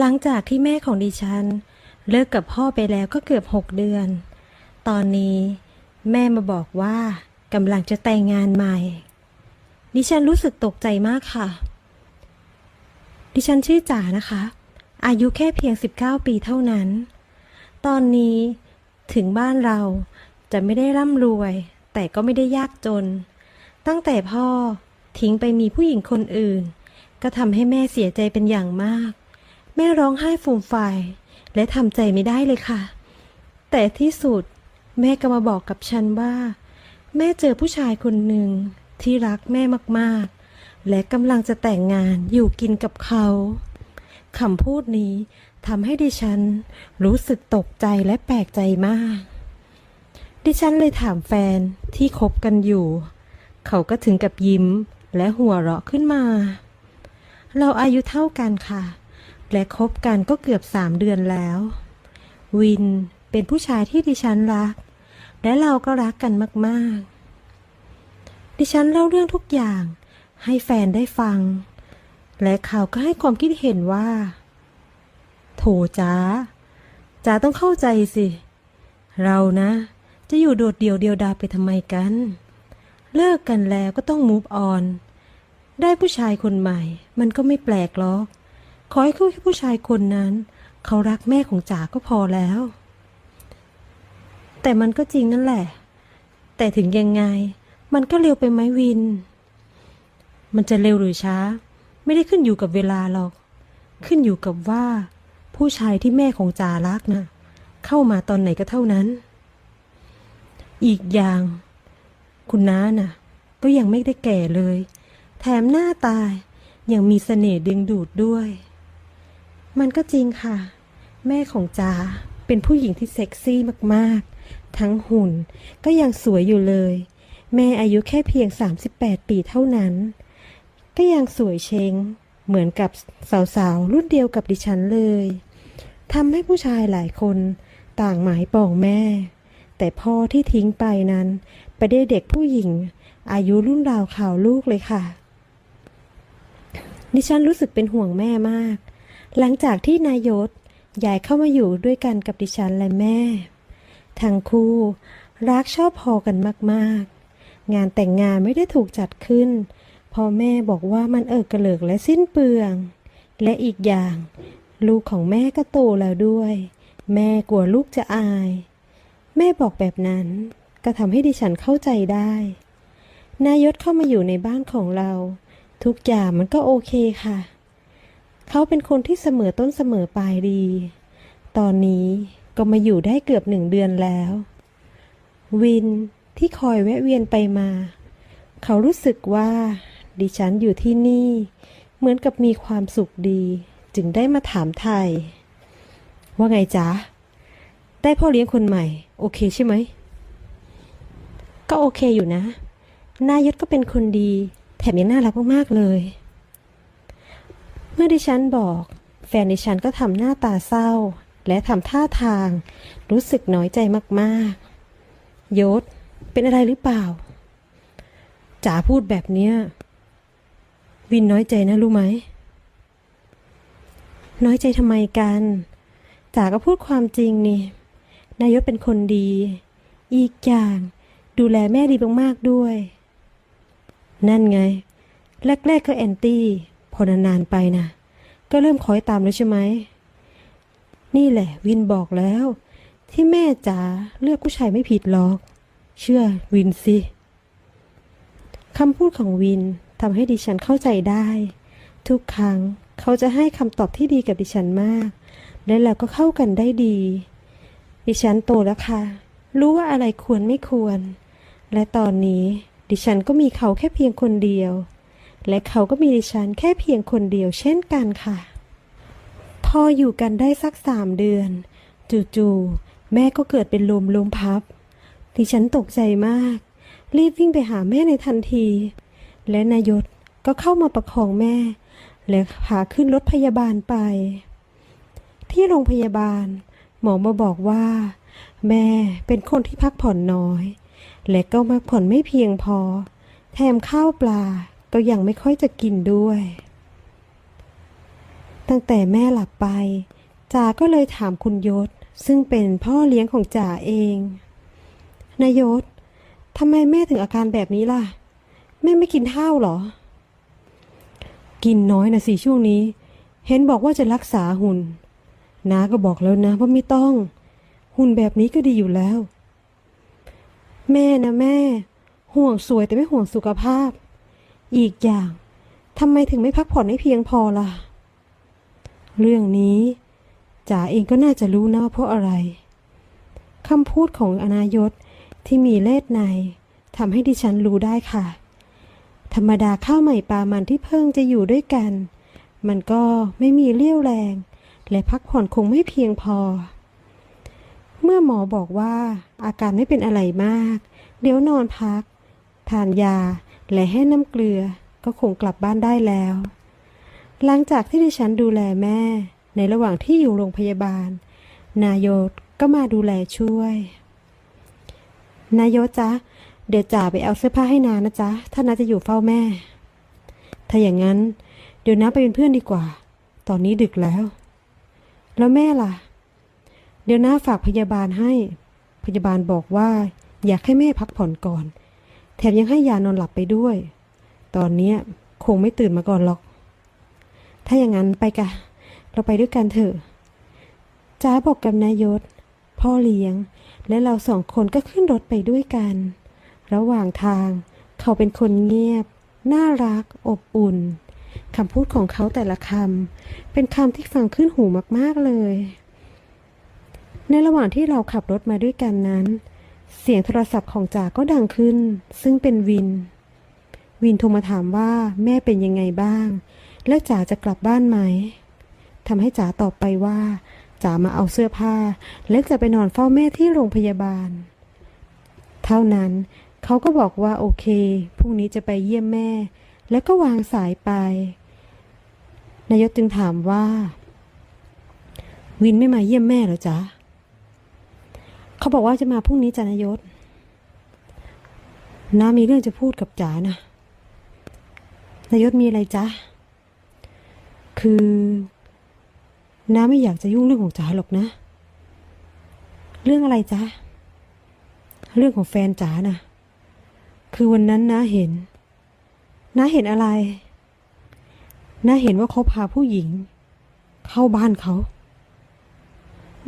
หลังจากที่แม่ของดิฉัน เลิกกับพ่อไปแล้วก็เกือบหกเดือน ตอนนี้แม่มาบอกว่ากำลังจะแต่งงานใหม่ ดิฉันรู้สึกตกใจมากค่ะ ดิฉันชื่อจ๋านะคะ อายุแค่เพียง 19 ปีเท่านั้น ตอนนี้ถึงบ้านเราจะไม่ได้ร่ำรวย แต่ก็ไม่ได้ยากจน ตั้งแต่พ่อทิ้งไปมีผู้หญิงคนอื่น ก็ทำให้แม่เสียใจเป็นอย่างมาก แม่ร้องไห้ฟูมฟาย และทำใจไม่ได้เลยค่ะ แต่ที่สุดแม่ก็มาบอกกับฉันว่า แม่เจอผู้ชายคนหนึ่งที่รักแม่มากๆ และกำลังจะแต่งงานอยู่กินกับเขาคำพูดนี้ทำให้ดิฉันรู้สึกตกใจและแปลกใจมาก ดิฉันเลยถามแฟนที่คบกันอยู่ เขาก็ถึงกับยิ้มและหัวเราะขึ้นมา เราอายุเท่ากันค่ะ และคบกันก็เกือบสามเดือนแล้ว วินเป็นผู้ชายที่ดิฉันรัก และเราก็รักกันมากๆ ดิฉันเล่าเรื่องทุกอย่างให้แฟนได้ฟัง และเขาก็ให้ความคิดเห็นว่า โถจ้าจ้าต้องเข้าใจสิ เรานะ จะอยู่โดดเดี่ยวเดียวดายไปทำไมกัน เลิกกันแล้วก็ต้อง move on ได้ผู้ชายคนใหม่ มันก็ไม่แปลกหรอก ขอให้คู่ผู้ชายคนนั้น เขารักแม่ของจ๋าก็พอแล้ว แต่มันก็จริงนั่นแหละ แต่ถึงยังไง มันก็เร็วไปไหมวิน มันจะเร็วหรือช้า ไม่ได้ขึ้นอยู่กับเวลาหรอก ขึ้นอยู่กับว่า ผู้ชายที่แม่ของจ๋ารักนะ่ะ เข้ามาตอนไหนก็เท่านั้น อีกอย่าง คุณน้าน่ะ ก็ยังไม่ได้แก่เลย แถมหน้าตายังมีเสน่ห์ดึงดูดด้วย มันก็จริงค่ะ แม่ของจ๋าเป็นผู้หญิงที่เซ็กซี่มากๆ ทั้งหุ่นก็ยังสวยอยู่เลย แม่อายุแค่เพียง 38 ปีเท่านั้น ก็ยังสวยเชงเหมือนกับสาวๆ รุ่นเดียวกับดิฉันเลยทำให้ผู้ชายหลายคนต่างหมายปองแม่ แต่พ่อที่ทิ้งไปนั้น ไปได้เด็กผู้หญิง อายุรุ่นราวข่าวลูกเลยค่ะดิฉันรู้สึกเป็นห่วงแม่มาก หลังจากที่นายศย้ายเข้ามาอยู่ด้วยกันกับดิฉันและแม่ ทั้งคู่ รักชอบพอกันมากๆ งานแต่งงานไม่ได้ถูกจัดขึ้นเพอแม่บอกว่ามันเอิกกระเลิกและสิ้นเปลือง และอีกอย่าง ลูกของแม่ก็โตแล้วด้วย แม่กลัวลูกจะอาย แม่บอกแบบนั้นก็ทำให้ดิฉันเข้าใจได้ นายศเข้ามาอยู่ในบ้านของเรา ทุกอย่างมันก็โอเคค่ะ เขาเป็นคนที่เสมอต้นเสมอปลายดี ตอนนี้ก็มาอยู่ได้เกือบหนึ่งเดือนแล้ว วินที่คอยแวะเวียนไปมา เขารู้สึกว่า ดิฉันอยู่ที่นี่ เหมือนกับมีความสุขดี จึงได้มาถามไทย ว่าไงจ๊ะ ได้พ่อเลี้ยงคนใหม่ โอเคใช่ไหม ก็โอเคอยู่นะ นายศก็เป็นคนดี แถมยังน่ารักมากๆเลย เมื่อดิฉันบอก แฟนดิฉันก็ทำหน้าตาเศร้า และทำท่าทาง รู้สึกน้อยใจมากๆ ยศ เป็นอะไรหรือเปล่าจ๋าพูดแบบเนี้ย วินน้อยใจนะรู้ไหม น้อยใจทำไมกันจ๋าก็พูดความจริงนี่ นายศเป็นคนดี อีกอย่างดูแลแม่ดีมากๆด้วย นั่นไง แรกๆก็แอนตี้ พอนานๆไปนะก็เริ่มคอยตามแล้วใช่ไหม นี่แหละวินบอกแล้ว ที่แม่จ๋าเลือกผู้ชายไม่ผิดหรอก เชื่อวินสิคำพูดของวินทำให้ดิฉันเข้าใจได้ ทุกครั้งเขาจะให้คำตอบที่ดีกับดิฉันมาก และเราก็เข้ากันได้ดี ดิฉันโตแล้วค่ะ รู้ว่าอะไรควรไม่ควร และตอนนี้ดิฉันก็มีเขาแค่เพียงคนเดียว และเขาก็มีดิฉันแค่เพียงคนเดียวเช่นกันค่ะ พออยู่กันได้สักสามเดือน จู่ๆแม่ก็เกิดเป็นลมลมพับ ดิฉันตกใจมาก รีบวิ่งไปหาแม่ในทันที และนายศก็เข้ามาประคองแม่ และพาขึ้นรถพยาบาลไป ที่โรงพยาบาล หมอมาบอกว่า แม่เป็นคนที่พักผ่อนน้อย และก็พักผ่อนไม่เพียงพอ แถมข้าวปลาก็ยังไม่ค่อยจะกินด้วย ตั้งแต่แม่หลับไปจ๋าก็เลยถามคุณยศ ซึ่งเป็นพ่อเลี้ยงของจ๋าเองนายยศทำไมแม่ถึงอาการแบบนี้ล่ะ แม่ไม่กินข้าวหรอ กินน้อยนะสิช่วงนี้ เห็นบอกว่าจะรักษาหุ่น น้าก็บอกแล้วนะว่าไม่ต้อง หุ่นแบบนี้ก็ดีอยู่แล้ว แม่นะแม่ ห่วงสวยแต่ไม่ห่วงสุขภาพ อีกอย่างทำไมถึงไม่พักผ่อนให้เพียงพอล่ะ เรื่องนี้จ๋าเองก็น่าจะรู้นะว่าเพราะอะไรคำพูดของอนายศที่มีเล่ในทำให้ดิฉันรู้ได้ค่ะ ธรรมดาข้าวใหม่ปลามันที่เพิ่งจะอยู่ด้วยกัน มันก็ไม่มีเรี่ยวแรง และพักผ่อนคงไม่เพียงพอ เมื่อหมอบอกว่าอาการไม่เป็นอะไรมาก เดี๋ยวนอนพัก ทานยา และให้น้ำเกลือก็คงกลับบ้านได้แล้ว หลังจากที่ดิฉันดูแลแม่ ในระหว่างที่อยู่โรงพยาบาล นายศก็มาดูแลช่วย นายศจ๊ะ เดี๋ยวจ่าไปเอาเสื้อผ้าให้นานะจ๊ะ ถ้านาจะอยู่เฝ้าแม่ ถ้าอย่างนั้น เดี๋ยวน้าไปเป็นเพื่อนดีกว่า ตอนนี้ดึกแล้ว แล้วแม่ล่ะ เดี๋ยวน้าฝากพยาบาลให้ พยาบาลบอกว่า อยากให้แม่พักผ่อนก่อน แถมยังให้ยานอนหลับไปด้วย ตอนเนี้คงไม่ตื่นมาก่อนหรอก ถ้าอย่างนั้นไปกะ เราไปด้วยกันเถอะจ้าบอกกับนายยศ พ่อเลี้ยง และเราสองคนก็ขึ้นรถไปด้วยกัน ระหว่างทาง เขาเป็นคนเงียบ น่ารัก อบอุ่น คำพูดของเขาแต่ละคำเป็นคำที่ฟังขึ้นหูมากๆเลย ในระหว่างที่เราขับรถมาด้วยกันนั้น เสียงโทรศัพท์ของจ๋าก็ดังขึ้น ซึ่งเป็นวิน วินโทรมาถามว่าแม่เป็นยังไงบ้าง แล้วจ๋าจะกลับบ้านไหมทำให้จ๋าตอบไปว่าจ๋ามาเอาเสื้อผ้า และจะไปนอนเฝ้าแม่ที่โรงพยาบาล เท่านั้นเขาก็บอกว่าโอเคพรุ่งนี้จะไปเยี่ยมแม่ แล้วก็วางสายไป นายกจึงถามว่า วินไม่มาเยี่ยมแม่หรอจ๊ะเขาบอกว่าจะมาพรุ่งนี้จ้ะนายศน้ามีเรื่องจะพูดกับจ๋านะนายศมีอะไรจ๊ะ คือน้าไม่อยากจะยุ่งเรื่องของจ๋าหรอกนะ เรื่องอะไรจ๊ะ เรื่องของแฟนจ๋านะคือวันนั้นน้าเห็น น้าเห็นอะไร น้าเห็นว่าเขาพาผู้หญิง เข้าบ้านเขา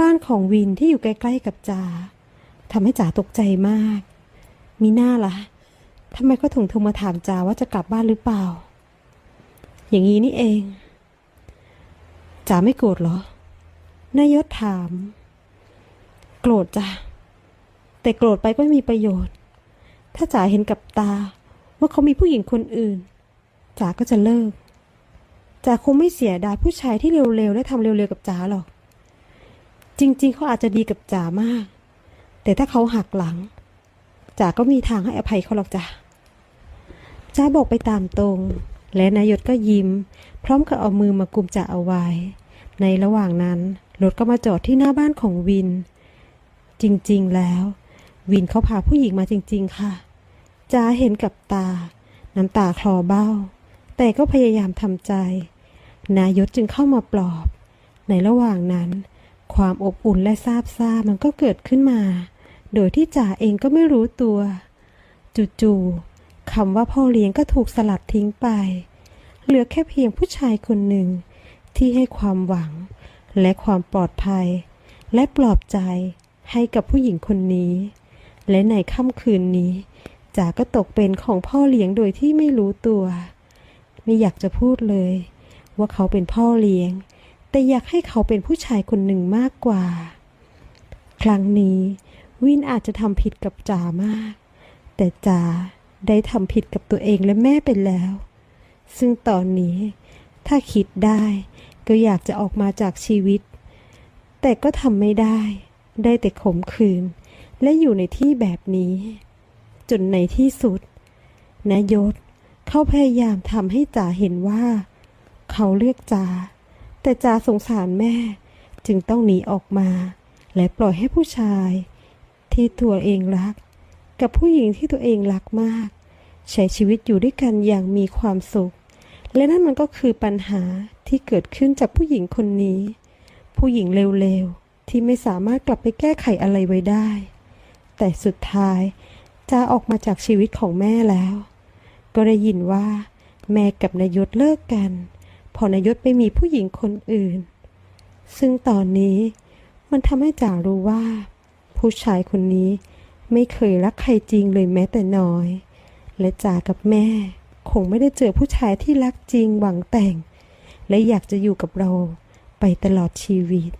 บ้านของวินที่อยู่ใกล้ๆกับจ๋าทำให้จ๋าตกใจมาก มีหน้าล่ะทำไมเขาถึงโทรมาถามจ๋าว่าจะกลับบ้านหรือเปล่า อย่างนี้นี่เองจ๋าไม่โกรธเหรอนายศถาม โกรธจ้ะแต่โกรธไปก็ไม่มีประโยชน์ ถ้าจ๋าเห็นกับตา ว่าเขามีผู้หญิงคนอื่นจ๋าก็จะเลิกจ๋าคงไม่เสียดายผู้ชายที่เร็วๆและทำเร็วๆกับจ๋าหรอก จริงๆเขาอาจจะดีกับจ๋ามาก แต่ถ้าเขาหักหลังจ๋าก็มีทางให้อภัยเขาหรอกจ้ะจ๋าบอกไปตามตรง และนายศก็ยิ้ม พร้อมกับเอามือมากุมจ๋าเอาไว้ ในระหว่างนั้นรถก็มาจอดที่หน้าบ้านของวิน จริงๆแล้ว วินเขาพาผู้หญิงมาจริง ๆ ค่ะ จ๋าเห็นกับตา น้ำตาคลอเบ้า แต่ก็พยายามทำใจ นายศจึงเข้ามาปลอบ ในระหว่างนั้น ความอบอุ่นและซาบซ่ามันก็เกิดขึ้นมา โดยที่จ๋าเองก็ไม่รู้ตัว จู่ๆคำว่าพ่อเลี้ยงก็ถูกสลัดทิ้งไป เหลือแค่เพียงผู้ชายคนหนึ่ง ที่ให้ความหวัง และความปลอดภัย และปลอบใจให้กับผู้หญิงคนนี้ และในค่ำคืนนี้ จ๋าก็ตกเป็นของพ่อเลี้ยงโดยที่ไม่รู้ตัว ไม่อยากจะพูดเลย ว่าเขาเป็นพ่อเลี้ยง แต่อยากให้เขาเป็นผู้ชายคนหนึ่งมากกว่า ครั้งนี้ วินอาจจะทำผิดกับจ๋ามาก แต่จ๋าได้ทำผิดกับตัวเองและแม่ไปแล้ว ซึ่งตอนนี้ถ้าคิดได้ก็อยากจะออกมาจากชีวิต แต่ก็ทำไม่ได้ ได้แต่ขมขืน และอยู่ในที่แบบนี้ จนในที่สุดนายศเขาพยายามทำให้จ๋าเห็นว่า เขาเลือกจ๋าแต่จ๋าสงสารแม่จึงต้องหนีออกมา และปล่อยให้ผู้ชาย ที่ตัวเองรัก กับผู้หญิงที่ตัวเองรักมาก ใช้ชีวิตอยู่ด้วยกันอย่างมีความสุข และนั่นมันก็คือปัญหาที่เกิดขึ้นจากผู้หญิงคนนี้ ผู้หญิงเร็วๆที่ไม่สามารถกลับไปแก้ไขอะไรไว้ได้ แต่สุดท้าย จาออกมาจากชีวิตของแม่แล้ว ก็ได้ยินว่า แม่กับนายศเลิกกันเพอนายศไปมีผู้หญิงคนอื่น ซึ่งตอนนี้มันทำให้จ๋ารู้ว่า ผู้ชายคนนี้ไม่เคยรักใครจริงเลยแม้แต่น้อย และจ๋ากับแม่ คงไม่ได้เจอผู้ชายที่รักจริงหวังแต่ง และอยากจะอยู่กับเราไปตลอดชีวิต